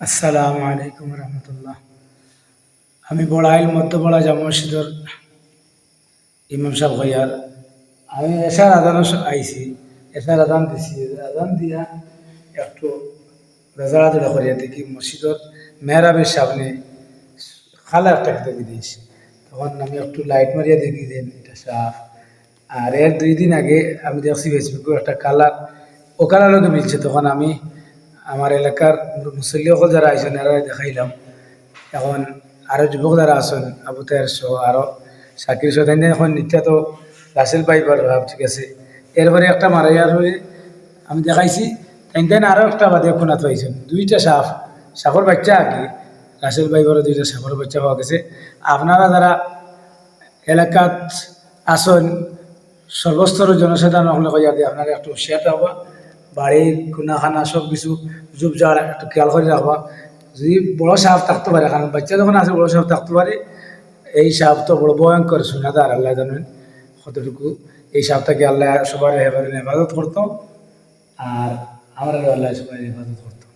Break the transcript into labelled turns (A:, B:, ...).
A: আসসালামু আলাইকুম রহমতুল্লাহ। আমি বড়াইল মধ্যবড়া জামা মসজিদর ইমাম সাহেব ভাইয়ার আমি এশার আদান আইছি এশার আদান দিছি। আদান দিয়া একটু রেজারা দৌড়া করিয়া দেখি মসজিদর মেহরাবের সামনে খালা একটা খেতে দিয়েছি। তখন আমি একটু লাইট মারিয়া দেখি দেন এটা সাফ। আর এর দুই দিন আগে আমি দেখছি ফেসবুকে একটা কালার, ও কালার লোকে মিলছে। তখন আমি আমার এলাকার মুসল্লি সকল যারা আইসেন এরা দেখাইলাম এখন আরও যুবক যারা আছেন, আবু তাহের সহ আরও সাকির সহ এখন নিত্যা তো রাসেল পাইবার ভাব, ঠিক আছে। এরপরে একটা মারাইয়ার হয়ে আমি দেখাইছি তাই তাই আরও একটা বাদে খুনাত পাইছেন দুইটা সাপ সাপর বাচ্চা আগে রাসেল পাইবারও দুইটা সাপর বাচ্চা পাওয়া গেছে। আপনারা যারা এলাকাত আসন সর্বস্তরের জনসাধারণ হলে আপনারা একটু হুশিয়ার রাখবা বাড়ির খুনাখানা সব কিছু জুব জাড় একটু খেয়াল করে রাখবা যদি বড় সাপ থাকতে পারে, কারণ বাচ্চা যখন আছে, বড় সাপ থাকতে পারে, এই সাপ তো বড় ভয়ঙ্কর সুনাদার আল্লাহ জানেন। কতটুকু এই সাপটাকে আল্লাহ সবার হেফাজত করতো, আর আমরা আল্লাহ সবাই হেফাজত করতো